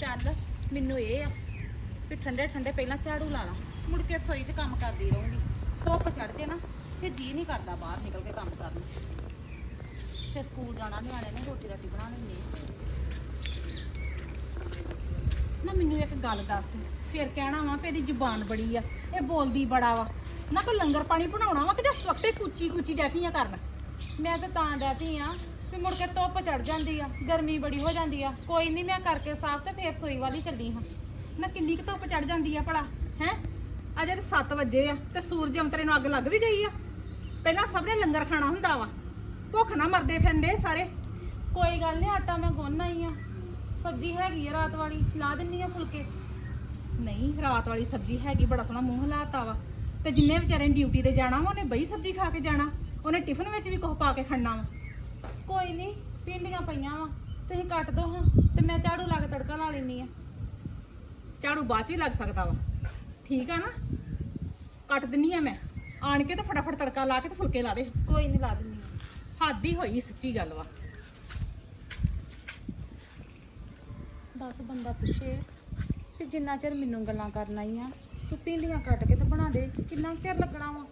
ਚੱਲ, ਮੈਨੂੰ ਇਹ ਆ ਵੀ ਠੰਡੇ ਠੰਡੇ ਪਹਿਲਾਂ ਝਾੜੂ ਲਾ ਲਾ। ਮੁੜ ਕੇ ਸੋਈ 'ਚ ਕੰਮ ਕਰਦੀ ਰਹੂੰਗੀ। ਧੁੱਪ ਚੜ ਜੇ ਨਾ, ਫਿਰ ਜੀ ਨਹੀਂ ਕਰਦਾ ਬਾਹਰ ਨਿਕਲ ਕੇ ਕੰਮ ਕਰਨ ਨੂੰ। ਤੇ ਸਕੂਲ ਜਾਣਾ, ਨਿਆਣੇ ਨੇ ਰੋਟੀ ਰਾਟੀ ਬਣਾ ਲੈਂਦੇ ਨਾ ਮੈਨੂੰ ਇੱਕ ਗੱਲ ਦੱਸ, ਫਿਰ ਕਹਿਣਾ ਵਾ ਵੀ ਇਹਦੀ ਜ਼ੁਬਾਨ ਬੜੀ ਆ, ਇਹ ਬੋਲਦੀ ਬੜਾ ਵਾ। ਨਾ ਕੋਈ ਲੰਗਰ ਪਾਣੀ ਬਣਾਉਣਾ ਵਾ ਕਿ ਜਾਂ ਸਵਖਤੇ ਕੁੱਚੀ ਕੁੱਚੀ ਡੈਪੀਆਂ ਕਰਨ। ਮੈਂ ਤਾਂ ਤਾਂ ਡੈਪੀ ਆ ਵੀ ਮੁੜ ਕੇ ਧੁੱਪ ਚੜ ਜਾਂਦੀ ਆ ਗਰਮੀ ਬੜੀ ਹੋ ਜਾਂਦੀ ਆ। ਕੋਈ ਨਹੀਂ ਮੈਂ ਕਰਕੇ ਸਾਫ਼ ਤੇ ਫੇਰ ਸੋਈ ਵਾਲੀ ਚੱਲੀ ਹਾਂ। ਨਾ ਕਿੰਨੀ ਕੁ ਧੁੱਪ ਚੜ ਜਾਂਦੀ ਆ ਭਲਾ ਹੈ? ਅਜੇ ਤੇ 7 ਵਜੇ ਆ ਤੇ ਸੂਰਜ ਅੰਤਰੇ ਨੂੰ ਅੱਗ ਲੱਗ ਵੀ ਗਈ ਆ। ਪਹਿਲਾਂ ਸਭ ਨੇ ਲੰਗਰ ਖਾਣਾ ਹੁੰਦਾ ਵਾ ਭੁੱਖ ਨਾ ਮਰਦੇ ਫਿਰਦੇ ਸਾਰੇ। ਕੋਈ ਗੱਲ ਨਹੀਂ ਆਟਾ ਮੈਂ ਗੁੰਨ ਆਈ ਆ। ਸਬਜ਼ੀ ਹੈਗੀ ਆ ਰਾਤ ਵਾਲੀ ਲਾ ਦਿੰਨੀ ਆ ਫੁਲਕੇ। ਨਹੀਂ ਰਾਤ ਵਾਲੀ ਸਬਜ਼ੀ ਹੈਗੀ ਬੜਾ ਸੋਹਣਾ ਮੂੰਹ ਹਲਾਤਾ ਵਾ। ਤੇ ਜਿੰਨੇ ਵਿਚਾਰੇ ਨੇ ਡਿਊਟੀ ਤੇ ਜਾਣਾ ਵਾ ਉਹਨੇ ਬਈ ਸਬਜ਼ੀ ਖਾ ਕੇ ਜਾਣਾ। ਉਹਨੇ ਟਿਫਨ ਵਿੱਚ ਵੀ ਕੁਝ ਪਾ ਕੇ ਖੜਨਾ ਵਾ। ਕੋਈ ਨਹੀਂ ਪਿੰਡੀਆਂ ਪਈਆਂ ਵਾ ਤੁਸੀਂ ਕੱਟ ਦੋ ਹਾਂ ਤੇ ਮੈਂ ਝਾੜੂ ਲਾ ਕੇ ਤੜਕਾ ਲਾ ਲੈਣੀ ਆ। ਝਾੜੂ ਬਾਅਦ ਚ ਹੀ ਲੱਗ ਸਕਦਾ ਵਾ। ਠੀਕ ਆ ਨਾ? ਕੱਟ ਦਿੰਨੀ ਆ ਮੈਂ। ਆਣ ਕੇ ਤੇ ਫਟਾਫਟ ਤੜਕਾ ਲਾ ਕੇ ਤੇ ਫੁਲਕੇ ਲਾ ਦੇ। ਕੋਈ ਨਹੀਂ ਲਾ ਦਿੰਨੀ ਆ। ਹੱਦ ਹੀ ਹੋਈ ਸੱਚੀ ਗੱਲ ਵਾ। ਦੱਸ ਬੰਦਾ ਪੁੱਛੇ ਕਿ ਜਿੰਨਾ ਚਿਰ ਮੈਨੂੰ ਗੱਲਾਂ ਕਰਨ ਆਈਆਂ ਤੂੰ ਪਿੰਡੀਆਂ ਕੱਟ ਕੇ ਤੇ ਬਣਾ ਦੇ ਕਿੰਨਾ ਚਿਰ ਲੱਗਣਾ ਵਾ?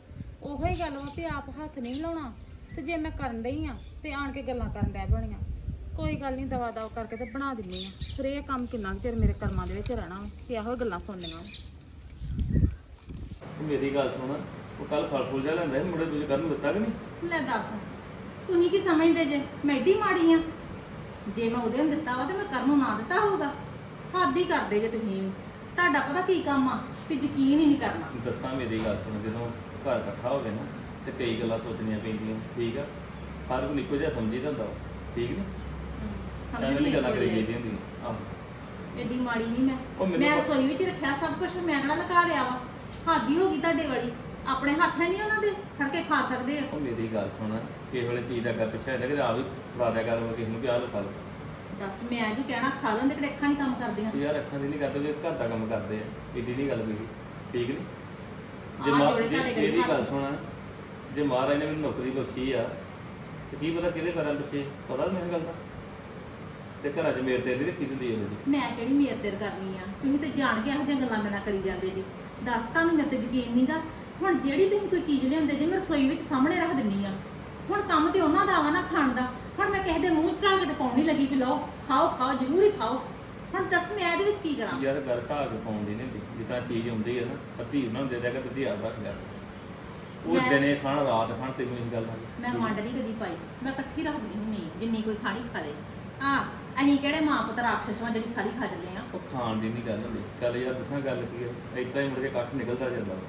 ਉਹੋ ਹੀ ਗੱਲ ਵਾ ਵੀ ਆਪ ਹੱਥ ਨਹੀਂ ਲਾਉਣਾ ਤੇ ਜੇ ਮੈਂ ਕਰਨ ਡਈ ਆ ਤੇ ਆਣ ਕੇ ਗੱਲਾਂ ਕਰਨ ਡੈ ਬਣੀਆਂ ਕੋਈ ਗੱਲ ਨਹੀਂ ਦਵਾ ਦਵਾ ਕਰਕੇ ਤੇ ਬਣਾ ਦਿੰਨੀ ਆ। ਫਿਰ ਇਹ ਕੰਮ ਕਿੰਨਾ ਕੁ ਚਿਰ ਮੇਰੇ ਕਰਮਾਂ ਦੇ ਵਿੱਚ ਰਹਿਣਾ ਵਾ ਤੇ ਇਹੋ ਗੱਲਾਂ ਸੁਣਨੀਆਂ। ਮੇਰੀ ਗੱਲ ਸੁਣ ਉਹ ਕੱਲ ਫਲ ਫੁੱਲ ਜਾ ਲੈਂਦਾ ਮੁੰਡੇ ਦੂਜੇ ਕਰਨ ਨੂੰ ਦਿੱਤਾ ਕਿ ਨਹੀਂ? ਲੈ ਦੱਸ ਤੁਸੀਂ ਕੀ ਸਮਝਦੇ ਜੇ? ਮੈਂ ਏਡੀ ਮਾੜੀ ਆ। ਜੇ ਮੈਂ ਉਹਦੇ ਨੂੰ ਦਿੱਤਾ ਵਾ ਤੇ ਮੈਂ ਕਰਨ ਨੂੰ ਨਾ ਦਿੱਤਾ ਹੋਊਗਾ। ਹੱਦ ਹੀ ਕਰਦੇ ਜੇ ਤੁਸੀਂ ਵੀ। ਤੁਹਾਡਾ ਪਤਾ ਕੀ ਕੰਮ ਆ ਵੀ ਯਕੀਨ ਹੀ ਨਹੀਂ ਕਰਨਾ। ਦੱਸਾਂ ਮੇਰੀ ਗੱਲ ਸੁਣ ਜਦੋਂ ਘਰ ਇਕੱਠਾ ਹੋਵੇ ਨਾ ਤੇ ਕਈ ਗੱਲਾਂ ਸੋਚਣੀਆਂ ਪੈਂਦੀਆਂ ਠੀਕ ਆ? ਹਰ ਕੋਈ ਇੱਕੋ ਜਿਹਾ ਸਮਝੀਦਾ ਹੁੰਦਾ ਵਾ, ਠੀਕ ਨੇ? ਐਵੇਂ ਨਹੀਂ ਗੱਲਾਂ ਕਰੀ ਜਾਂਦੀ ਹੁੰਦੀ ਆਹ। ਏਡੀ ਮਾੜੀ ਨਹੀਂ ਮੈਂ। ਮੈਨੂੰ ਮੈਂ ਪਤਾ- ਰਸੋਈ ਵਿੱਚ ਰੱਖਿਆ ਸਭ ਕੁਝ ਮੈਂ ਕਿਹੜਾ ਲਗਾ ਲਿਆ ਵਾ? ਹੱਦ ਹੀ ਹੋ ਗਈ ਤੁਹਾਡੇ ਵਾਲੀ। ਆਪਣੇ ਹੱਥ ਹੈ ਨਹੀਂ ਉਹਨਾਂ ਦੇ? ਫੜ ਕੇ ਖਾ ਸਕਦੇ ਆ। ਉਹ ਮੇਰੀ ਗੱਲ ਸੁਣ ਕਿਸੇ ਵੇਲੇ ਚੀਜ਼ ਦਾ ਕਰ ਪਿੱਛੇ ਹੁੰਦਾ ਕਿ ਆ ਵੀ ਫੜਾ ਦਿਆ ਕਰ ਕਿਸੇ ਨੂੰ ਕਿ ਆਹ ਲੋ ਖਾ ਲਓ ਦੱਸ ਮੈਂ ਜੀ ਕਹਿਣਾ ਖਾ ਲੈਂਦੇ ਕਿਹੜੇ ਅੱਖਾਂ ਨਹੀਂ ਕੰਮ ਕਰਦੀਆਂ? ਵੀ ਯਾਰ ਅੱਖਾਂ ਦੀ ਨਹੀਂ ਕਰਦੇ ਜੇ ਘਰ ਦਾ ਕੰਮ ਕਰਦੇ ਆ ਏਡੀ ਨਹੀਂ ਗੱਲ ਕੋਈ ਠੀਕ ਨਹੀਂ ਜੇ ਆਹ ਮਾਂ ਜੋੜੇ ਜੇ ਤੁਹਾਡੇ ਮੇਰੀ ਗੱਲ ਹੱਥ? ਸੁਣ ਜੇ ਮਹਾਰਾਜ ਨੇ ਮੈਨੂੰ ਨੌਕਰੀ ਬਖਸ਼ੀ ਆ ਤੇ ਕੀ ਪਤਾ ਕਿਹਦੇ ਪੈਰਾਂ ਪਿੱਛੇ ਪਤਾ ਮੈਨੂੰ ਗੱਲ ਦਾ? ਤੇ ਘਰਾਂ 'ਚ ਮੇਰੇ ਤੇ ਨਹੀਂ ਰੱਖੀ ਦਿੰਦੀ ਉਹਦੀ ਮੈਂ ਕਿਹੜੀ ਮੇਰ ਤੇਰ ਕਰਨੀ ਆ? ਤੁਸੀਂ ਤੇ ਜਾਣ ਕੇ ਇਹੋ ਜਿਹੀਆਂ ਗੱਲਾਂ ਮੇਰੇ ਨਾਲ ਕਰੀ ਜਾਂਦੇ ਜੀ। ਦੱਸ ਤੁਹਾਨੂੰ ਮੇਰੇ ਤੇ ਯਕੀਨ ਨਹੀਂਗਾ ਹੁਣ ਜਿਹੜੀ ਤੁਸੀਂ ਕੋਈ ਚੀਜ਼ ਲਿਆਉਂਦੇ ਜੇ ਮੈਂ ਰਸੋਈ ਵਿੱਚ ਸਾਹਮਣੇ ਰੱਖ ਦਿੰਨੀ ਆ। ਹੁਣ ਕੰਮ ਤੇ ਉਹਨਾਂ ਦਾ ਵਾ ਨਾ ਖਾਣ ਦਾ। ਹੁਣ ਮੈਂ ਕਿਸੇ ਦੇ ਮੂੰਹ 'ਚ ਢਾਲ ਕੇ ਤੇ ਪਾਉਣ ਨਹੀਂ ਲੱਗੀ ਕਿ ਲਓ ਖਾਓ ਖਾਓ ਜ਼ਰੂਰ ਹੀ ਖਾਓ। ਹੁਣ ਦੱਸ ਮੈਂ ਇਹਦੇ ਵਿੱਚ ਕੀ ਕਰਾਂ? ਯਾਰ ਗੱਲ ਘਾ ਕੇ ਪਾਉਂਦੀ ਨਹੀਂ ਹੁੰਦੀ। ਜਿੱਦਾਂ ਚੀਜ਼ ਹੁੰਦੀ ਹੈ ਨਾ ਅੱਧੀ ਉਹਨਾਂ ਨੂੰ ਦੇ ਦਿਆ ਕਰ ਅੱਧੀ ਆਪ ਰੱਖ ਲਿਆ। ਉਹ ਮੈਂ- ਦਿਨੇ ਖਾਣ ਰਾਤ ਖਾਣ ਤੈਨੂੰ ਇਹ ਗੱਲ ਆ ਮੈਂ ਵੰਡ ਨਹੀਂ ਕਦੀ ਪਾਈ। ਮੈਂ ਇਕੱਠੀ ਰੱਖਦੀ ਹੁੰਨੀ ਜਿੰਨੀ ਕੋਈ ਖਾਣੀ ਖਾ ਲੇ। ਆ ਅਸੀਂ ਕਿਹੜੇ ਮਾਂ ਪੁੱਤ ਰਾਖਸ਼ ਵਾਂ ਜਿਹੜੀ ਸਾਰੀ ਖਾ ਜਲੇ ਆ? ਉਹ ਖਾਣ ਦੀ ਨਹੀਂ ਗੱਲ ਹੁੰਦੀ। ਚੱਲ ਯਾਰ ਦੱਸਾਂ ਗੱਲ ਕੀ ਹੈ ਏਦਾਂ ਹੀ ਮੁੜ ਕੇ ਕੱਖ ਨਿਕਲਦਾ ਜਾਂਦਾ ਵਾ।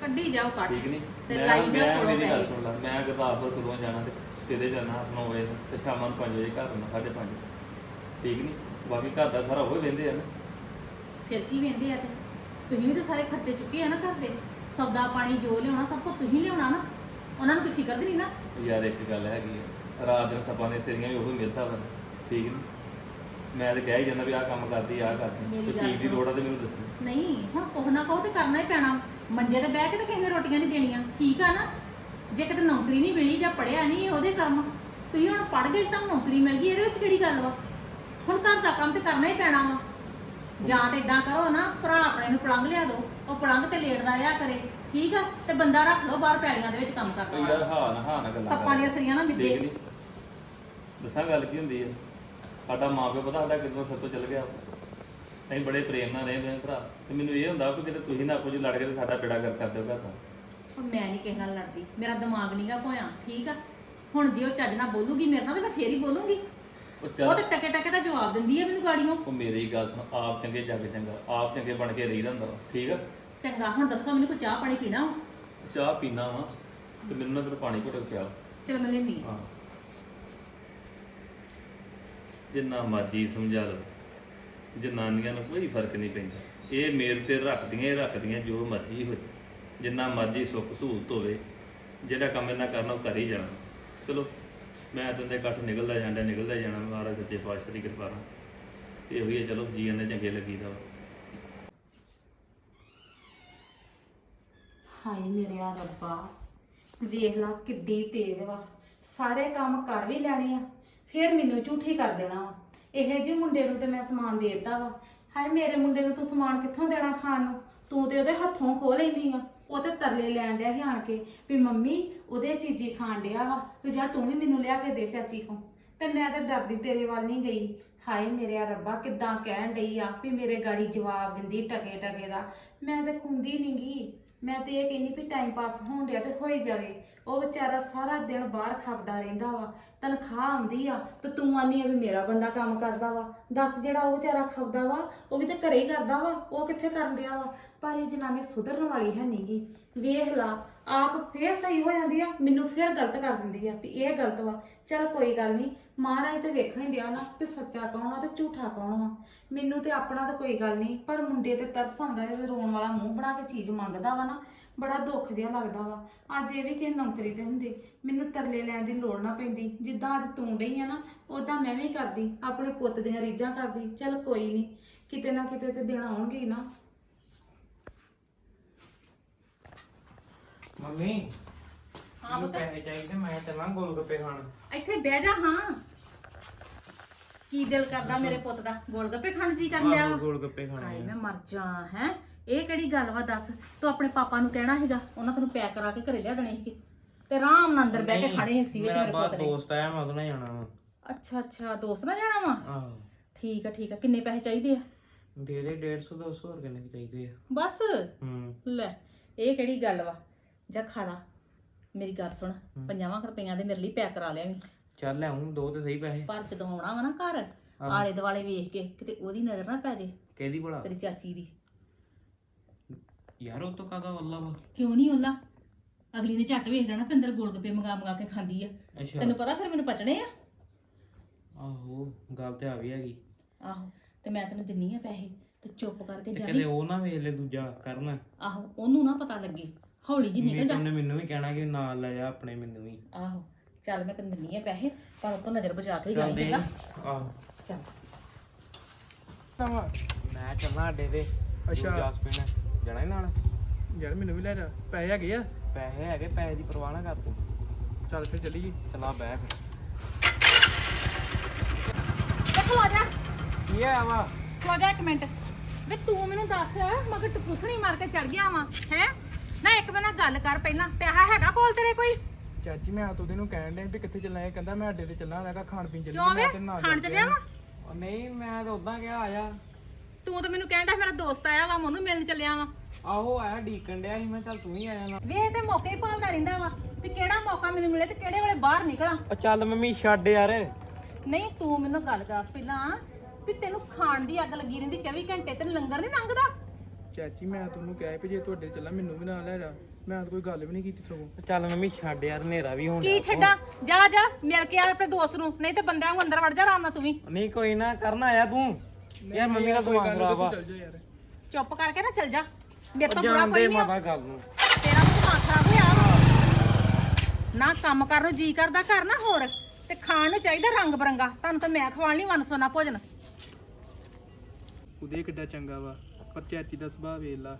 ਕੱਢੀ ਜਾਓ ਕੱਢ ਠੀਕ ਨਹੀਂ ਤੇ ਮੈਂ ਲਾਈ ਜਾ ਮੈਂ ਕੋਲੋਂ ਮੇਰੀ ਗੱਲ ਪੈਸੇ। ਸੁਣ ਲੈ। ਮੈਂ ਗੁਰਦਾਸਪੁਰ ਕਦੋਂ ਜਾਣਾ ਤੇ ਸਵੇਰੇ ਜਾਣਾ 9 ਵਜੇ ਤੇ ਸ਼ਾਮਾਂ ਨੂੰ 5 ਵਜੇ ਘਰ ਆਉਣਾ 5:30 ਠੀਕ ਨਹੀਂ ਬਾਕੀ ਘਰ ਦਾ ਸਾਰਾ ਉਹ ਲੈਂਦੇ ਆ ਨਾ। ਫਿਰ ਕੀ ਵੇਂਦੇ ਆ ਤੇ? ਤੁਸੀਂ ਵੀ ਤਾਂ ਸਾਰੇ ਖਰਚੇ ਚੁੱਕੇ ਆ ਨਾ ਘਰ ਦੇ। ਸੌਦਾ ਪਾਣੀ ਜੋ ਲਿਆਉਣਾ ਸਭ ਕੁਝ ਤੁਸੀਂ ਲਿਆਉਣਾ ਨਾ ਉਹਨਾਂ ਨੂੰ ਕੋਈ ਫਿਕਰ ਨਹੀਂ ਨਾ? ਯਾਰ ਇੱਕ ਗੱਲ ਹੈਗੀ ਆ ਰਾਤ ਦਿਨ ਸੱਪਾਂ ਦੇ ਸਿਰੀਆਂ ਵੀ ਉਹ ਮਿਲਦਾ ਵਾ ਠੀਕ ਨਹੀਂ ਮੈਂ ਤਾਂ ਕਹਿ ਹੀ ਜਾਂਦਾ ਵੀ ਆਹ ਕੰਮ ਕਰਦੀ ਆਹ ਕਰਦੀ ਮੇਰੀ ਤੇ ਗੱਲ ਚੀਜ਼ ਦੀ ਸੁਣੋ। ਲੋੜ ਆ ਤੇ ਮੈਨੂੰ ਦੱਸੀ। ਨਹੀਂ ਹੁਣ ਕੁਛ ਨਾ ਕਹੋ ਤੇ ਕਰਨਾ ਹੀ ਪੈਣਾ ਮੰਜੇ ਤੇ ਬਹਿ ਕੇ ਤਾਂ ਕਿਸੇ ਨੇ ਰੋਟੀਆਂ ਨਹੀਂ ਦੇਣੀਆਂ ਠੀਕ ਆ ਨਾ? ਜੇ ਕਿਤੇ ਨੌਕਰੀ ਨਹੀਂ ਮਿਲੀ ਜਾਂ ਪੜਿਆ ਨਹੀਂ ਉਹਦੇ ਕੰਮ ਤੁਸੀਂ ਹੁਣ ਪੜ ਗਏ ਤਾਂ ਨੌਕਰੀ ਮਿਲ ਗਈ ਇਹਦੇ ਵਿੱਚ ਕਿਹੜੀ ਗੱਲ ਵਾ? ਹੁਣ ਘਰ ਦਾ ਕੰਮ ਤੇ ਕਰਨਾ ਹੀ ਪੈਣਾ ਵਾ। ਜਾਂ ਤੇ ਇਦਾਂ ਕਰੋ ਨਾ ਭਰਾ ਆਪਣੇ ਨੂੰ ਪਲੰਗ ਲਿਆ ਦਿਓ ਉਹ ਪਲੰਗ ਤੇ ਲੇਟਦਾ ਰਿਹਾ ਕਰੇ ਠੀਕ ਆ? ਤੇ ਬੰਦਾ ਰੱਖ ਲਓ ਬਾਹਰ ਪੈਲੀਆਂ ਦੇ ਵਿੱਚ ਕੰਮ ਤੇ ਕਰਦਾ ਯਾਰ। ਹਾਂ ਨਾ ਹਾਂ ਨਾ ਗੱਲਾਂ ਸੱਪਾਂ ਦੀਆਂ ਸਰੀਆਂ ਨਾ ਮਿੱਦੇ? ਦੱਸਾਂ ਗੱਲ ਕੀ ਹੁੰਦੀ ਹੈ ਸਾਡਾ ਮਾਪੇ ਪਤਾ ਸਾਡਾ ਕਿਦੋਂ ਸੱਤੋਂ ਚੱਲ ਗਿਆ। ਅਸੀਂ ਬੜੇ ਪ੍ਰੇਮ ਨਾਲ ਰਹਿੰਦੇ ਹਾਂ ਭਰਾ। ਤੇ ਮੈਨੂੰ ਇਹ ਹੁੰਦਾ ਕਿ ਕਿਤੇ ਤੁਸੀਂ ਨਾ ਕੁਝ ਲੜ ਕੇ ਤੇ ਸਾਡਾ ਬੇੜਾ ਕਰ ਕਰ ਦਿਓ ਘਰ ਦਾ। ਮੈਂ ਨਹੀਂ ਕਿਸੇ ਨਾਲ ਲੜਦੀ। ਮੇਰਾ ਦਿਮਾਗ ਨਹੀਂਗਾ ਭੋਇਆ ਠੀਕ ਆ? ਹੁਣ ਜੇ ਉਹ ਚੱਜ ਨਾਲ ਬੋਲੂਗੀ ਮੇਰੇ ਨਾਲ ਤੇ ਮੈਂ ਫੇਰ ਹੀ ਬੋਲੂੰਗੀ। ਉਹ ਉਹ ਚੱਲ ਤੇ ਟਕੇ ਟਕੇ ਦਾ ਜਵਾਬ ਦਿੰਦੀ ਹੈ ਮੈਨੂੰ ਗਾੜੀਆਂ ਉਹ ਮੇਰੀ ਗੱਲ ਸੁਣ ਆਪ ਚੰਗੇ ਜੱਗ ਚੰਗਾ ਆਪ ਚੰਗੇ ਬਣ ਕੇ ਰਹੀ ਹੁੰਦਾ ਵਾ, ਠੀਕ ਆ? ਚੰਗਾ ਹੁਣ ਦੱਸੋ ਮੈਨੂੰ ਕੋਈ ਚਾਹ ਪਾਣੀ ਪੀਣਾ? ਚਾਹ ਪੀਣਾ ਵਾ ਤੇ ਮੈਨੂੰ ਨਾ ਫਿਰ ਪਾਣੀ ਘੁੱਟ ਕੇ ਪਿਆ। ਚਲ ਮੈਂ ਲੈਣੀ ਹਾਂ। ਜਿੰਨਾ ਮਰਜ਼ੀ ਸਮਝਾ ਲਓ ਜਨਾਨੀਆਂ ਨੂੰ ਕੋਈ ਫ਼ਰਕ ਨਹੀਂ ਪੈਂਦਾ। ਇਹ ਮੇਰੇ ਤੇ ਰੱਖਦੀਆਂ ਹੀ ਰੱਖਦੀਆਂ ਜੋ ਮਰਜ਼ੀ ਹੋ ਜਾਏ। ਜਿੰਨਾ ਮਰਜ਼ੀ ਸੁੱਖ ਸਹੂਲਤ ਹੋਵੇ ਜਿਹੜਾ ਕੰਮ ਇਹਨਾਂ ਕਰਨਾ ਉਹ ਕਰ ਹੀ ਜਾਣਾ। ਚਲੋ। ਮੈਂ ਤਾਂ ਦੇ ਇਕੱਠ ਨਿਕਲਦਾ ਜਾਂਦਾ, ਨਿਕਲਦਾ ਜਾਣਾ, ਮਹਾਰਾਜ ਸੱਚੇ ਪਾਤਸ਼ਾਹ ਦੀ ਕਿਰਪਾ ਨਾਲ। ਇਹ ਹੋਈ ਹੈ ਚਲੋ, ਜੀਵਨ ਦੇ ਚੰਗੇ ਲੱਗੀਦਾ ਵਾ। ਹਾਏ ਮੇਰੇ ਰੱਬਾ, ਵੇਖ ਲਾ ਕਿੱਡੀ ਤੇਜ਼ ਵਾ। ਸਾਰੇ ਕੰਮ ਕਰ ਵੀ ਲੈਣੇ ਆ, ਫਿਰ ਮੈਨੂੰ ਝੂਠੀ ਕਰ ਦੇਣਾ ਵਾ। ਇਹੇ ਜਿਹੇ ਮੁੰਡੇ ਨੂੰ ਤੇ ਮੈਂ ਸਮਾਨ ਦੇ ਦਿੱਤਾ ਵਾ। ਹਾਏ ਮੇਰੇ ਮੁੰਡੇ ਨੂੰ ਤੂੰ ਸਮਾਨ ਕਿੱਥੋਂ ਦੇਣਾ ਖਾਣ ਨੂੰ? ਤੂੰ ਤੇ ਉਹਦੇ ਹੱਥੋਂ ਖੋਹ ਲੈਂਦੀ ਆ ਉਹ ਤੇ ਤਰਲੇ ਲੈਣ ਡਿਆ ਸੀ ਆਣ ਕੇ ਵੀ ਮੰਮੀ ਉਹਦੇ ਚੀਜ਼ੀ ਖਾਣ ਡਿਆ ਵਾ ਤੇ ਜਾਂ ਤੂੰ ਵੀ ਮੈਨੂੰ ਲਿਆ ਕੇ ਦੇ ਚਾਚੀ ਕੋ। ਤੇ ਮੈਂ ਤਾਂ ਡਰਦੀ ਤੇਰੇ ਵੱਲ ਨਹੀਂ ਗਈ। ਹਾਏ ਮੇਰੇ ਰੱਬਾ, ਕਿੱਦਾਂ ਕਹਿਣ ਡਈ ਆ ਵੀ ਮੇਰੇ ਗਾੜੀ ਜਵਾਬ ਦਿੰਦੀ ਟਕੇ ਟਕੇ ਦਾ। ਮੈਂ ਤੇ ਕੁੰਦੀ ਨੀ ਗੀ ਮੈਂ ਤੇ ਇਹ ਕਹਿੰਦੀ ਵੀ ਟਾਈਮ ਪਾਸ ਹੋਣ ਡਿਆ ਤੇ ਹੋਈ ਜਾਵੇ। ਉਹ ਵਿਚਾਰਾ ਸਾਰਾ ਦਿਨ ਬਾਹਰ ਖਪਦਾ ਰਹਿੰਦਾ ਵਾ। ਤਨਖਾਹ ਆਉਂਦੀ ਆ ਤੇ ਤੂੰ ਆਨੀ ਆ ਵੀ ਮੇਰਾ ਬੰਦਾ ਕੰਮ ਕਰਦਾ ਵਾ। ਦੱਸ ਜਿਹੜਾ ਉਹ ਵਿਚਾਰਾ ਖਪਦਾ ਵਾ, ਉਹ ਵੀ ਤੇ ਘਰੇ ਹੀ ਕਰਦਾ ਵਾ, ਉਹ ਕਿੱਥੇ ਕਰਨ ਡਿਆ ਵਾ? ਪਰ ਇਹ ਜਨਾਨੀ ਸੁਧਰਨ ਵਾਲੀ ਹੈ ਨਹੀਂਗੀ ਵੇਖ ਲਾ, ਆਪ ਫੇਰ ਸਹੀ ਹੋ ਜਾਂਦੀ ਆ, ਮੈਨੂੰ ਫੇਰ ਗਲਤ ਕਰ ਦਿੰਦੀ ਆ ਵੀ ਇਹ ਗਲਤ ਵਾ। ਚਲ ਕੋਈ ਗੱਲ ਨਹੀਂ ਮਹਾਰਾਜ ਤੇ ਵੇਖਣ ਹੀ ਡਿਆ ਨਾ ਕਿ ਸੱਚਾ ਕੌਣ ਆ ਤੇ ਝੂਠਾ ਕੌਣ ਵਾ ਮੈਨੂੰ ਤੇ ਆਪਣਾ ਤਾਂ ਕੋਈ ਗੱਲ ਨਹੀਂ, ਪਰ ਮੁੰਡੇ ਤੇ ਤਰਸ ਆਉਂਦਾ ਇਹ ਰੋਣ ਵਾਲਾ ਮੂੰਹ ਬਣਾ ਕੇ ਚੀਜ਼ ਮੰਗਦਾ ਵਾ ਨਾ, ਬੜਾ ਦੁੱਖ ਜਿਹਾ ਲੱਗਦਾ ਵਾ। ਅੱਜ ਇਹ ਵੀ ਕਿਸੇ ਨੌਕਰੀ ਤੇ ਹੁੰਦੇ, ਮੈਨੂੰ ਤਰਲੇ ਲੈਣ ਦੀ ਲੋੜ ਨਾ ਪੈਂਦੀ। ਜਿੱਦਾਂ ਅੱਜ ਤੂੰ ਡਈ ਆ ਨਾ ਉਦਾਂ ਮੈਂ ਵੀ ਕਰਦੀ, ਆਪਣੇ ਪੁੱਤ ਦੀਆਂ ਰੀਝਾਂ ਕਰਦੀ, ਚੱਲ ਕੋਈ ਨਹੀਂ, ਕਿਤੇ ਨਾ ਕਿਤੇ ਤੇ ਦਿਨ ਆਉਣਗੇ ਹੀ ਨਾ। ਮੰਮੀ ਹਾਂ ਮੈਨੂੰ ਪੁੱਤ। ਪੈਸੇ ਚਾਹੀਦੇ ਮੈਂ ਚੱਲਾਂ ਗੋਲ ਗੱਪੇ ਖਾਣ। ਇੱਥੇ ਬਹਿ ਜਾ ਹਾਂ। ਕੀ ਦਿਲ ਕਰਦਾ ਮੇਰੇ ਪੁੱਤ ਦਾ? ਗੋਲ ਗੱਪੇ ਖਾਣ ਜੀ ਕਰਨ ਡਿਆ ਆਹੋ, ਵਾ? ਗੋਲ ਗੱਪੇ ਖਾਣੇ ਹਾਏ ਆ। ਮੈਂ ਮਰ ਜਾ ਹੈ। ਇਹ ਕਿਹੜੀ ਗੱਲ ਵਾ ਦੱਸ? ਤੂੰ ਆਪਣੇ ਪਾਪਾ ਨੂੰ ਕਹਿਣਾ ਹੈਗਾ ਉਹਨਾਂ ਤੈਨੂੰ ਪੈਕ ਕਰਾ ਕੇ ਘਰੇ ਲਿਆ ਦੇਣੇ ਸੀਗੇ। ਤੇ ਆਰਾਮ ਨਾਲ ਅੰਦਰ ਬਹਿ ਕੇ ਨਹੀਂ, ਖਾਣੇ ਸੀ ਵਿੱਚ ਮੇਰਾ ਮੇਰੇ ਬਾਹਰ ਪੁੱਤ ਨੇ। ਦੋਸਤ ਆਇਆ ਮੈਂ ਉਹਦੇ ਨਾਲ ਜਾਣਾ ਵਾ। ਅੱਛਾ ਅੱਛਾ ਦੋਸਤ ਨਾਲ ਜਾਣਾ ਵਾ? ਆਹੋ। ਠੀਕ ਆ ਠੀਕ ਆ। ਕਿੰਨੇ ਪੈਸੇ ਚਾਹੀਦੇ ਆ? ਦੇ ਦੇ 150 200 ਹੋਰ ਕਿੰਨੇ ਕੁ ਚਾਹੀਦੇ ਆ। ਬਸ? ਹੂੰ। ਲੈ ਇਹ ਕਿਹੜੀ ਗੱਲ ਵਾ? ਜਾ ਖਾ ਲਾ। ਮੇਰੀ ਗੱਲ ਸੁਣ ਹਮ। 50 ਰੁਪਈਆਂ ਦੇ ਮੇਰੇ ਲਈ ਪੈਕ ਕਰਾ ਲਿਆ ਵੀ। ਚੱਲ ਲਿਆਉਂ ਦੋ ਤੇ ਸਹੀ ਪੈਸੇ। ਪਰ ਜਦੋਂ ਆਉਣਾ ਵਾ ਨਾ ਘਰ। ਆਲੇ ਦੁਆਲੇ ਵੇਖ ਕੇ ਕਿਤੇ ਉਹਦੀ ਨਜ਼ਰ ਨਾ ਪੈ ਜੇ। ਕਿਹਦੀ ਭਲਾ? ਤੇਰੀ ਚਾਚੀ ਦੀ। ਯਾਰ ਉਹ ਤੋਂ ਕਾਦਾ ਵੱਲਾ ਵਾ? ਕਿਉਂ ਨਹੀਂ ਉਹਲਾ ਅਗਲੀ ਨੇ ਝੱਟ ਵੇਖ ਲੈਣਾ ਪਿੰਦਰ ਗੋਲ ਗੱਪੇ ਮੰਗਾ ਮੰਗਾ ਕੇ ਖਾਂਦੀ ਆ। ਅੱਛਾ। ਤੈਨੂੰ ਪਤਾ ਫਿਰ ਮੈਨੂੰ ਪਚਣੇ ਆ? ਆਹੋ ਗੱਲ ਤੇ ਆ ਵੀ ਹੈਗੀ। ਆਹੋ ਤੇ ਮੈਂ ਤੈਨੂੰ ਦਿੰਨੀ ਆ ਪੈਸੇ ਤੇ ਚੁੱਪ ਕਰਕੇ ਤੇ ਜਾਣੀ ਕਦੇ ਉਹ ਨਾ ਵੇਖ ਲੈ ਦੂਜਾ ਕਰਨ। ਆਹੋ ਉਹਨੂੰ ਨਾ ਪਤਾ ਲੱਗੇ। ਹੌਲੀ ਜੀ ਨਿਕਲ ਜਾ। ਉਹਨੇ ਮੈਨੂੰ ਵੀ ਕਹਿਣਾ ਕਿ ਨਾਲ ਲੈ ਜਾ ਆਪਣੇ ਮੈਨੂੰ ਵੀ। ਆਹੋ ਚੱਲ ਮੈਂ ਤੈਨੂੰ ਦਿੰਨੀ ਆ ਪੈਸੇ ਪਰ ਉਹ ਤੋਂ ਨਜ਼ਰ ਬਚਾ ਕੇ ਜਾਈ ਦੇ ਚੰਗਾ? ਆਹੋ। ਚੱਲ। ਮੈਂ ਚੱਲਾਂ ਅੱਡੇ ਤੇ ਅੱਛਾ। ਜਾਸਪਿਨ ਜਾਣਾ ਹੀ ਨਾਲ? ਯਾਰ ਮੈਨੂੰ ਵੀ ਲੈ ਜਾ ਪੈਸੇ ਹੈਗੇ ਆ? ਪੈਸੇ ਹੈਗੇ ਪੈਸੇ ਦੀ ਪਰਵਾਹ ਨਾ ਕਰ ਤੂੰ। ਚੱਲ ਫਿਰ ਚੱਲੀਏ। ਚਲਾ ਬਹਿ ਫਿਰ। ਤੇ ਖਲੋ ਜਾ। ਕੀ ਆ ਵਾ? ਖਲੋ ਜਾ ਇੱਕ ਮਿੰਟ। ਵੇ ਤੂੰ ਮੈਨੂੰ ਦੱਸ ਮਗਰ ਟਪੂਸਣੀ ਮਾਰ ਕੇ ਚੜ ਗਿਆ ਵਾ ਹੈ? ਨਾ ਇੱਕ ਮਿੰਟ ਨਾਲ ਗੱਲ ਕਰ ਪਹਿਲਾਂ ਪਿਆਹਾ ਹੈਗਾ ਕੋਲ ਤੇਰੇ ਕੋਈ? ਚਾਚੀ ਮੈਂ ਆਤੋ ਦੇ ਨੂੰ ਕਹਿਣ ਡਿਆ ਵੀ ਕਿੱਥੇ ਚੱਲਾਂ ਇਹ ਕਹਿੰਦਾ ਮੈਂ ਅੱਡੇ ਤੇ ਚੱਲਾਂ ਮੈਂ ਕਿਹਾ ਖਾਣ ਪੀਣ ਚੱਲੀਏ ਕਿਉਂ ਵੇ ਮੈਂ ਖਾਣ ਚੱਲਿਆ ਵਾ? ਉਹ ਨਹੀਂ ਮੈਂ ਤਾਂ ਉਦਾਂ ਗਿਆ ਆਇਆ। ਤੂੰ ਤਾਂ ਮੈਨੂੰ ਕਹਿੰਦਾ ਮੇਰਾ ਦੋਸਤ ਆਇਆ ਵਾ ਮੈਂ ਉਹਨੂੰ ਮਿਲਣ ਚੱਲਿਆ ਵਾ। ਆਹੋ ਆਇਆ ਡੀਕਣ ਡਿਆ ਸੀ ਮੈਂ ਚੱਲ ਤੂੰ ਹੀ ਆਇਆ ਨਾ। ਵੇ ਇਹ ਤੇ ਮੌਕੇ ਹੀ ਭਾਲਦਾ ਰਹਿੰਦਾ ਵਾ ਵੀ ਕਿਹੜਾ ਮੌਕਾ ਮੈਨੂੰ ਮਿਲੇ ਤੇ ਕਿਹੜੇ ਵੇਲੇ ਬਾਹਰ ਨਿਕਲਾਂ। ਉਹ ਚੱਲ ਮੰਮੀ ਛੱਡ ਯਾਰ। ਨਹੀਂ ਤੂੰ ਮੈਨੂੰ ਗੱਲ ਦੱਸ ਪਹਿਲਾਂ ਵੀ ਤੈਨੂੰ ਖਾਣ ਦੀ ਅੱਗ ਲੱਗੀ ਰਹਿੰਦੀ 24 ਘੰਟੇ ਤੈਨੂੰ ਲੰਗਰ ਨਹੀਂ ਲੰਘਦਾ? ਚਾਚੀ ਮੈਂ ਤੁਹਾਨੂੰ ਕਿਹਾ ਵੀ ਜੇ ਤੁਹਾਡੇ ਚੱਲਾਂ ਮੈਨੂੰ ਵੀ ਨਾਲ ਲੈ ਜਾ। ਮੈਂ ਤਾਂ ਕੋਈ ਗੱਲ ਵੀ ਨਹੀਂ ਕੀਤੀ ਸਗੋਂ। ਚੱਲ ਮੰਮੀ ਛੱਡ ਯਾਰ ਹਨੇਰਾ ਵੀ ਹੋਣ ਕੀ ਡਿਆ ਛੱਡਾਂ? ਜਾ ਜਾ ਮਿਲ ਕੇ ਆ ਆਪਣੇ ਦੋਸਤ ਨੂੰ। ਨਹੀਂ ਤੇ ਬੰਦਿਆਂ ਨੂੰ ਅੰਦਰ ਵੜ ਜਾ ਆਰਾਮ ਨਾਲ ਤੂੰ ਵੀ। ਨਹੀਂ ਕੋਈ ਨਾ ਕਰਨ ਆਇਆ ਤੂੰ। ਯਾਰ ਮੰਮੀ ਦਾ ਦਿਮਾਗ ਖਰਾਬ ਆ। ਚੱਲ ਜਾ ਯਾਰ। ਚੁੱਪ ਕਰਕੇ ਨਾ ਚੱਲ ਜਾ। ਮੇਰੇ ਤੋਂ ਬੁਰਾ ਜਾਣਦੇ ਕੋਈ ਨਹੀਂ ਮਾਤਾ ਗੱਲ ਨੂੰ। ਤੇਰਾ ਵੀ ਦਿਮਾਗ ਖਰਾਬ ਹੋਇਆ ਵਾ। ਨਾ ਕੰਮ ਕਰਨ ਨੂੰ ਜੀ ਕਰਦਾ ਘਰ ਨਾ ਹੋਰ। ਤੇ ਖਾਣ ਨੂੰ ਚਾਹੀਦਾ ਰੰਗ ਬਰੰਗਾ। ਤੁਹਾਨੂੰ ਤਾਂ ਮੈਂ ਖਵਾਉਣ ਲਈ ਵਨਸਵਨਾ ਭੋਜਨ। ਉਹਦੇ ਕਿੱਡਾ ਚੰਗਾ ਵਾ। ਪਰ ਚਾਚੀ ਦਾ ਸੁਭਾਅ ਵੇਖ ਲਾ।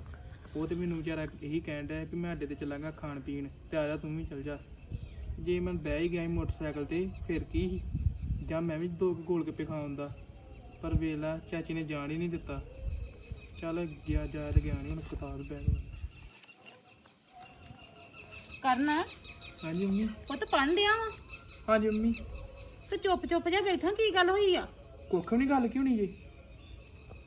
ਉਹ ਤੇ ਮੈਨੂੰ ਵਿਚਾਰਾ ਇਹੀ ਕਹਿਣ ਡਿਆ ਵੀ ਮੈਂ ਅੱਡੇ ਤੇ ਚੱਲਾਂਗਾ ਖਾਣ ਪੀਣ। ਤੇ ਆ ਜਾ ਤੂੰ ਵੀ ਚੱਲ ਜਾ। ਜੇ ਮੈਂ ਬਹਿ ਹੀ ਗਿਆ ਸੀ ਮੋਟਰਸਾਈਕਲ ਤੇ ਫਿਰ ਕੀ ਸੀ? ਜਾਂ ਮੈਂ ਵੀ ਦੋ ਕੁ ਗੋਲ ਗੱਪੇ ਖਾਉਂਦਾ ਪਰ ਵੇਖ ਲਾ ਚਾਚੀ ਨੇ ਜਾਣ ਹੀ ਨਹੀਂ ਦਿੱਤਾ। ਚੱਲ ਗਿਆ ਜਾ ਤੇ ਗਿਆ ਨਹੀਂ ਹੁਣ ਕਿਤਾਬ ਬੈਗ ਕਰਨਾ? ਹਾਂਜੀ ਮੰਮੀ। ਉਹ ਤਾਂ ਪੜ੍ਹਨ ਡਿਆ ਵਾ? ਹਾਂਜੀ ਮੰਮੀ। ਤੇ ਚੁੱਪ ਚੁੱਪ ਜਿਹਾ ਬੈਠਾ ਕੀ ਗੱਲ ਹੋਈ ਆ? ਕੁੱਖ ਨਹੀਂ ਗੱਲ ਕਿਉਂ ਨਹੀਂ ਜੀ?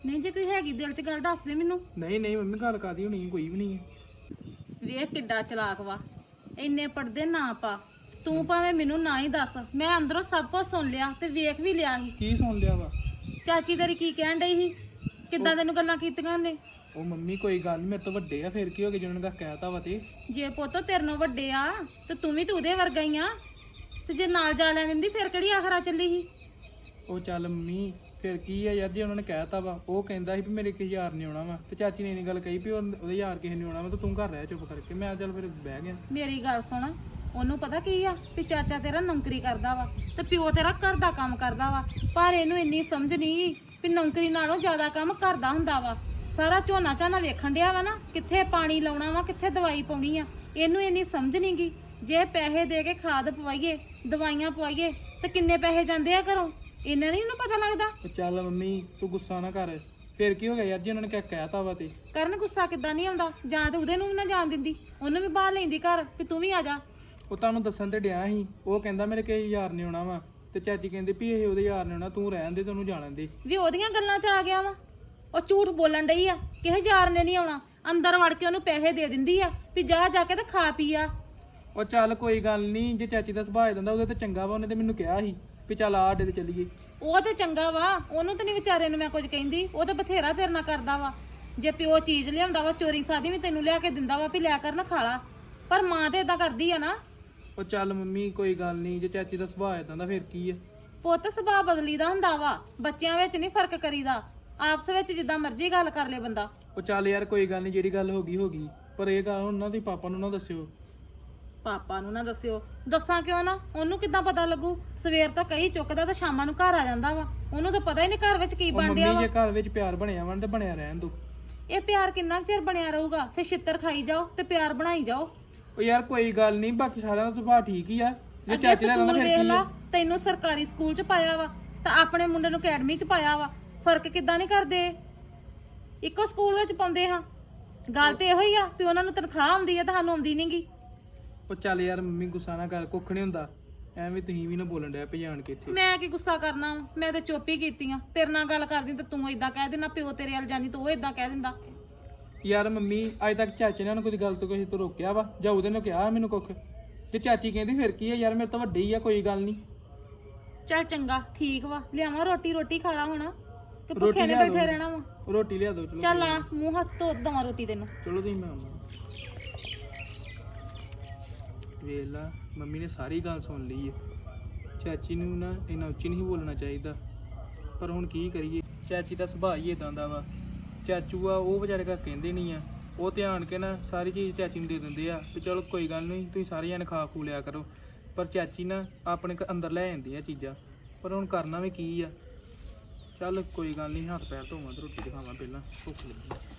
ਨਹੀਂ ਜੇ ਕੋਈ ਹੈਗੀ ਦਿਲ 'ਚ ਗੱਲ ਦੱਸ ਦੇ ਮੈਨੂੰ। ਨਹੀਂ ਨਹੀਂ ਮੰਮੀ ਗੱਲ ਕਾਦੀ ਹੋਣੀ ਕੋਈ ਵੀ ਨਹੀਂ ਵੇਖ ਕਿੱਡਾ ਚਲਾਕ ਵਾ। ਇੰਨੇ ਪੜਦੇ ਨਾ ਪਾ। ਤੂੰ ਭਾਵੇਂ ਮੈਨੂੰ ਨਾ ਹੀ ਦੱਸ। ਮੈਂ ਅੰਦਰੋਂ ਸਭ ਕੁਝ ਸੁਣ ਲਿਆ ਤੇ ਵੇਖ ਵੀ ਲਿਆ ਸੀ। ਕੀ ਸੁਣ ਲਿਆ ਵਾ? ਚਾਚੀ ਤੇਰੀ ਕੀ ਕਹਿਣ ਡਈ ਸੀ? ਕਿੱਦਾਂ ਤੈਨੂੰ ਗੱਲਾਂ ਕੀਤੀਆਂ ਨੇ ਉਹ ਮੰਮੀ ਕੋਈ ਗੱਲ ਨੀ ਮੇਰੇ ਤੋਂ ਵੱਡੇ ਆ ਫਿਰ ਕੀ ਹੋ ਗਿਆ ਜਿਹਨਾਂ ਦਾ ਕਹਿਤਾ ਵਾ ਤੇ। ਜੇ ਪੁੱਤ ਤੇਰੇ ਨਾਲੋਂ ਵੱਡੇ ਆ ਤੇ ਤੂੰ ਵੀ ਤੇ ਉਹਦੇ ਵਰਗਾ ਹੀ ਆ। ਤੇ ਜੇ ਨਾਲ ਜਾ ਲੈਣ ਦਿੰਦੀ ਫਿਰ ਕਿਹੜੀ ਆਖਰਾ ਚੱਲੀ ਸੀ? ਉਹ ਚੱਲ ਮੰਮੀ ਫਿਰ ਕੀ ਆ ਯਾਰ, ਜੇ ਉਹਨਾਂ ਨੇ ਕਹਿਤਾ ਵਾ, ਉਹ ਕਹਿੰਦਾ ਸੀ ਵੀ ਮੇਰੇ ਕਿਸੇ ਯਾਰ ਨੇ ਆਉਣਾ ਵਾ, ਤੇ ਚਾਚੀ ਨੇ ਇਹ ਗੱਲ ਕਹੀ ਵੀ ਉਹ- ਉਹਦੇ ਯਾਰ ਕਿਸੇ ਨੇ ਆਉਣਾ ਵਾ, ਤੇ ਤੂੰ ਘਰ ਰਹਿ ਚੁੱਪ ਕਰਕੇ। ਮੈਂ ਚੱਲ ਫਿਰ ਬਹਿ ਗਿਆ। ਮੇਰੀ ਗੱਲ ਸੁਣ, ਉਹਨੂੰ ਪਤਾ ਕੀ ਆ ਵੀ ਚਾਚਾ ਤੇਰਾ ਨੌਕਰੀ ਕਰਦਾ ਵਾ, ਤੇ ਪਿਓ ਤੇਰਾ ਘਰ ਦਾ ਕੰਮ ਕਰਦਾ ਵਾ, ਪਰ ਇਹਨੂੰ ਇੰਨੀ ਸਮਝ ਨਹੀਂ ਵੀ ਨੌਕਰੀ ਨਾਲੋਂ ਜ਼ਿਆਦਾ ਕੰਮ ਕਰਦਾ ਹੁੰਦਾ ਵਾ। ਸਾਰਾ ਝੋਨਾ ਝਾਨਾ ਵੇਖਣ ਡਿਆ ਵਾ ਨਾ, ਕਿੱਥੇ ਪਾਣੀ ਲਾਉਣਾ ਵਾ, ਕਿੱਥੇ ਦਵਾਈ ਪਾਉਣੀ ਆ, ਇਹਨੂੰ ਇੰਨੀ ਸਮਝ ਨਹੀਂ ਗੀ। ਜੇ ਪੈਸੇ ਦੇ ਕੇ ਖਾਦ ਪਵਾਈਏ, ਦਵਾਈਆਂ ਪਵਾਈਏ, ਤੇ ਕਿੰਨੇ ਪੈਸੇ ਜਾਂਦੇ ਆ ਘਰੋਂ? ਇਹਨਾਂ ਨਹੀਂ ਉਹਨੂੰ ਪਤਾ ਲੱਗਦਾ? ਉਹ ਚੱਲ ਮੰਮੀ ਤੂੰ ਗੁੱਸਾ ਨਾ ਕਰ। ਫਿਰ ਕੀ ਹੋ ਗਿਆ ਯਾਰ ਜੇ ਉਹਨਾਂ ਨੇ ਕਿਹਾ ਕਹਿਤਾ ਵਾ ਤੇ? ਕਰਨ ਗੁੱਸਾ ਕਿੱਦਾਂ ਨਹੀਂ ਆਉਂਦਾ? ਜਾਂ ਤੇ ਉਹਦੇ ਨੂੰ ਵੀ ਨਾ ਜਾਣ ਦਿੰਦੀ। ਉਹਨੂੰ ਵੀ ਬਾਹਰ ਲੈਂਦੀ ਘਰ ਵੀ ਤੂੰ ਵੀ ਆ ਜਾ। ਉਹ ਤੁਹਾਨੂੰ ਦੱਸਣ ਤੇ ਡਿਆ ਸੀ। ਉਹ ਕਹਿੰਦਾ ਮੇਰੇ ਕਿਸੇ ਯਾਰ ਨੇ ਆਉਣਾ ਵਾ। ਤੇ ਚਾਚੀ ਕਹਿੰਦੇ ਵੀ ਇਹ ਉਹਦੇ ਯਾਰ ਨੇ ਆਉਣਾ ਤੂੰ ਰਹਿਣ ਦੇ ਤੈਨੂੰ ਜਾਣਨ ਦੇ। ਵੀ ਉਹਦੀਆਂ ਗੱਲਾਂ 'ਚ ਆ ਗਿਆ ਵਾ। ਉਹ ਝੂਠ ਬੋਲਣ ਡਈ ਆ ਕਿਸੇ ਯਾਰ ਨੇ ਨਹੀਂ ਆਉਣਾ। ਅੰਦਰ ਵੜ ਕੇ ਉਹਨੂੰ ਪੈਸੇ ਦੇ ਦਿੰਦੀ ਆ ਵੀ ਜਾ ਜਾ ਕੇ ਤੇ ਖਾ ਪੀ ਆ। ਉਹ ਚੱਲ ਕੋਈ ਗੱਲ ਨਹੀਂ ਜੇ ਚਾਚੀ ਦਾ ਸੁਭਾਅ ਦਿੰਦਾ ਉਹਦੇ ਤੇ ਚੰਗਾ ਵਾ ਉਹਨੇ ਤੇ ਮੈਨੂੰ ਕਿਹਾ ਸੀ। ਵੀ ਚੱਲ ਆ ਅੱਡੇ ਤੇ ਚੱਲੀਏ। ਉਹ ਤੇ ਚੰਗਾ ਵਾ ਉਹਨੂੰ ਤੇ ਨਹੀਂ ਵਿਚਾਰੇ ਨੂੰ ਮੈਂ ਕੁਝ ਕਹਿੰਦੀ ਉਹ ਤੇ ਬਥੇਰਾ ਤੇਰੇ ਨਾਲ ਕਰਦਾ ਵਾ। ਜੇ ਪਿਓ ਚੀਜ਼ ਲਿਆਉਂਦਾ ਵਾ ਚੋਰੀ ਸਾਦੀ ਵੀ ਤੈਨੂੰ ਲਿਆ ਕੇ ਦਿੰਦਾ ਵਾ ਵੀ ਲਿਆ ਕਰ ਨਾ ਖਾ ਲਾ ਪਰ ਮਾਂ ਤੇ ਇਦਾਂ ਕਰਦੀ ਆ ਨਾ। ਉਹ ਚੱਲ ਮੰਮੀ ਕੋਈ ਗੱਲ ਨਹੀਂ ਜੇ ਚਾਚੀ ਦਾ ਸੁਭਾਅ ਇਦਾਂ ਦਾ ਫਿਰ ਕੀ ਆ? ਪੁੱਤ ਸੁਭਾਅ ਬਦਲੀਦਾ ਹੁੰਦਾ ਵਾ ਬੱਚਿਆਂ ਵਿੱਚ ਨਹੀਂ ਫ਼ਰਕ ਕਰੀਦਾ। ਆਪਸ ਵਿੱਚ ਜਿੱਦਾਂ ਮਰਜ਼ੀ ਗੱਲ ਕਰ ਲੇ ਬੰਦਾ। ਉਹ ਚੱਲ ਯਾਰ ਕੋਈ ਗੱਲ ਨਹੀਂ ਜਿਹੜੀ ਗੱਲ ਹੋ ਗਈ ਹੋ ਗਈ। ਪਰ ਇਹ ਗੱਲ ਉਹਨਾਂ ਦੇ ਪਾਪਾ ਨੂੰ ਨਾ ਦੱਸਿਓ। ਪਾਪਾ ਨੂੰ ਨਾ ਦੱਸਿਓ। ਦੱਸਾਂ ਕਿਉਂ ਨਾ? ਉਹਨੂੰ ਕਿੱਦਾਂ ਪਤਾ ਲੱਗੂ? ਸਵੇਰ ਤੋਂ ਕਈ ਚੁੱਕਦਾ ਤੇ ਸ਼ਾਮਾਂ ਨੂੰ ਘਰ ਆ ਜਾਂਦਾ ਵਾ। ਉਹਨੂੰ ਤਾਂ ਪਤਾ ਹੀ ਨਹੀਂ ਘਰ ਵਿੱਚ ਕੀ ਉਹ ਬਣ ਮੰਮੀ ਰਿਹਾ ਵਾ। ਜੇ ਘਰ ਵਿੱਚ ਪਿਆਰ ਬਣਿਆ ਵਾ ਤੇ ਬਣਿਆ ਰਹਿਣ ਦੋ। ਇਹ ਪਿਆਰ ਕਿੰਨਾ ਕੁ ਚਿਰ ਬਣਿਆ ਰਹੂਗਾ? ਫਿਰ ਛਿੱਤਰ ਖਾਈ ਜਾਓ ਤੇ ਪਿਆਰ ਬਣਾਈ ਜਾਓ। ਉਹ ਯਾਰ ਕੋਈ ਗੱਲ ਨਹੀਂ ਬਾਕੀ ਸਾਰਿਆਂ ਦਾ ਸੁਭਾਅ ਠੀਕ ਹੀ ਆ। ਜੇ ਅੱਗੇ ਚਾਚੀ ਦਾ ਰਹਿਣਾ ਸਕੂਲ ਫਿਰ ਵੇਖ ਕੀ ਲਾ ਆ ਤੈਨੂੰ ਸਰਕਾਰੀ ਸਕੂਲ ਚ ਪਾਇਆ ਵਾ ਤਾਂ ਆਪਣੇ ਮੁੰਡੇ ਨੂੰ ਅਕੈਡਮੀ ਚ ਪਾਇਆ ਵਾ। ਫ਼ਰਕ ਕਿੱਦਾਂ ਨਹੀਂ ਕਰਦੇ? ਇੱਕੋ ਸਕੂਲ ਵਿੱਚ ਪਾਉਂਦੇ ਹਾਂ। ਗੱਲ ਤੇ ਇਹੋ ਹੀ ਆ ਵੀ ਉਹਨਾਂ ਨੂੰ ਤਨਖਾਹ ਆਉਂਦੀ ਆ ਤੁਹਾਨੂੰ ਆਉਂਦੀ ਨਹੀਂਗੀ ਉਹ ਚੱਲ ਯਾਰ ਮੰਮੀ ਗੁੱਸਾ ਨਾ ਕਰ ਕੁੱਖ ਨਹੀਂ ਹੁੰਦਾ। ਐਵੇਂ ਤੁਸੀਂ ਵੀ ਨਾ ਬੋਲਣ ਡਿਆ ਭਜਾਣ ਕੇ ਇੱਥੇ। ਮੈਂ ਕੀ ਗੁੱਸਾ ਕਰਨਾ ਵਾ? ਮੈਂ ਤਾਂ ਚੁੱਪ ਹੀ ਕੀਤੀ ਆ ਤੇਰੇ ਨਾਲ ਗੱਲ ਕਰਦੀ ਤਾਂ ਤੂੰ ਇਦਾਂ ਕਹਿ ਦੇਣਾ ਪਿਓ ਤੇਰੇ ਵੱਲ ਜਾਂਦੀ ਤਾਂ ਉਹ ਇਦਾਂ ਕਹਿ ਦਿੰਦਾ। ਯਾਰ ਮੰਮੀ ਅੱਜ ਤੱਕ ਚਾਚੇ ਨੇ ਉਹਨੂੰ ਕੋਈ ਗੱਲ ਤੋਂ ਕਿਸੇ ਤੋਂ ਰੋਕਿਆ ਵਾ? ਜਾਂ ਉਹਦੇ ਨੇ ਕਿਹਾ ਮੈਨੂੰ ਕੁੱਖ? ਤੇ ਚਾਚੀ ਕਹਿੰਦੀ ਫਿਰ ਕੀ ਆ ਯਾਰ ਮੇਰੇ ਤੋਂ ਵੱਡੀ ਆ ਕੋਈ ਗੱਲ ਨਹੀਂ ਚੱਲ ਚੰਗਾ ਠੀਕ ਵਾ। ਲਿਆਵਾਂ ਰੋਟੀ ਰੋਟੀ ਖਾ ਲਾ ਹੁਣ। ਤੇ ਰੋਟੀ ਭੁੱਖੇ ਨੇ ਲਿਆ ਦਿਓ। ਬੈਠੇ ਰਹਿਣਾ ਵਾ। ਰੋਟੀ ਲਿਆ ਦਿਓ ਚਲੋ ਚੱਲ ਆ ਮੂੰਹ ਹੱਥ ਧੋ ਦਵਾਂ ਰੋਟੀ ਤੈਨੂੰ। ਚਲੋ ਤੁਸੀਂ ਮੈਂ ਆਉਂਦਾ ਵੇਖ ਲਾ ਮੰਮੀ ਨੇ ਸਾਰੀ ਗੱਲ ਸੁਣ ਲਈ ਹੈ ਚਾਚੀ ਨੂੰ ਨਾ ਇੰਨਾ ਉੱਚੀ ਨਹੀਂ ਬੋਲਣਾ ਚਾਹੀਦਾ। ਪਰ ਹੁਣ ਕੀ ਕਰੀਏ? ਚਾਚੀ ਦਾ ਸੁਭਾਅ ਹੀ ਇਦਾਂ ਦਾ ਵਾ। ਚਾਚੂ ਆ, ਉਹ ਵਿਚਾਰੇ ਕਾ ਕਹਿੰਦੇ ਨਹੀਂ ਆ। ਉਹ ਧਿਆਨ ਕੇ ਨਾ ਸਾਰੀ ਚੀਜ਼ ਚਾਚੀ ਨੂੰ ਦੇ ਦਿੰਦੇ ਆ ਵੀ ਚਲੋ ਕੋਈ ਗੱਲ ਨਹੀਂ, ਤੁਸੀਂ ਸਾਰੇ ਜਣੇ ਖਾ ਖੂ ਲਿਆ ਕਰੋ। ਪਰ ਚਾਚੀ ਨਾ ਆਪਣੇ ਘ- ਅੰਦਰ ਲੈ ਜਾਂਦੀ ਆ ਚੀਜ਼ਾਂ। ਪਰ ਹੁਣ ਕਰਨਾ ਵੀ ਕੀ ਆ? ਚੱਲ ਕੋਈ ਗੱਲ ਨਹੀਂ, ਹੱਥ ਪੈਰ ਧੋਵਾਂ ਤੇ ਰੋਟੀ ਦਿਖਾਵਾਂ ਪਹਿਲਾਂ। ਭੁੱਖ ਲੱਗੀ।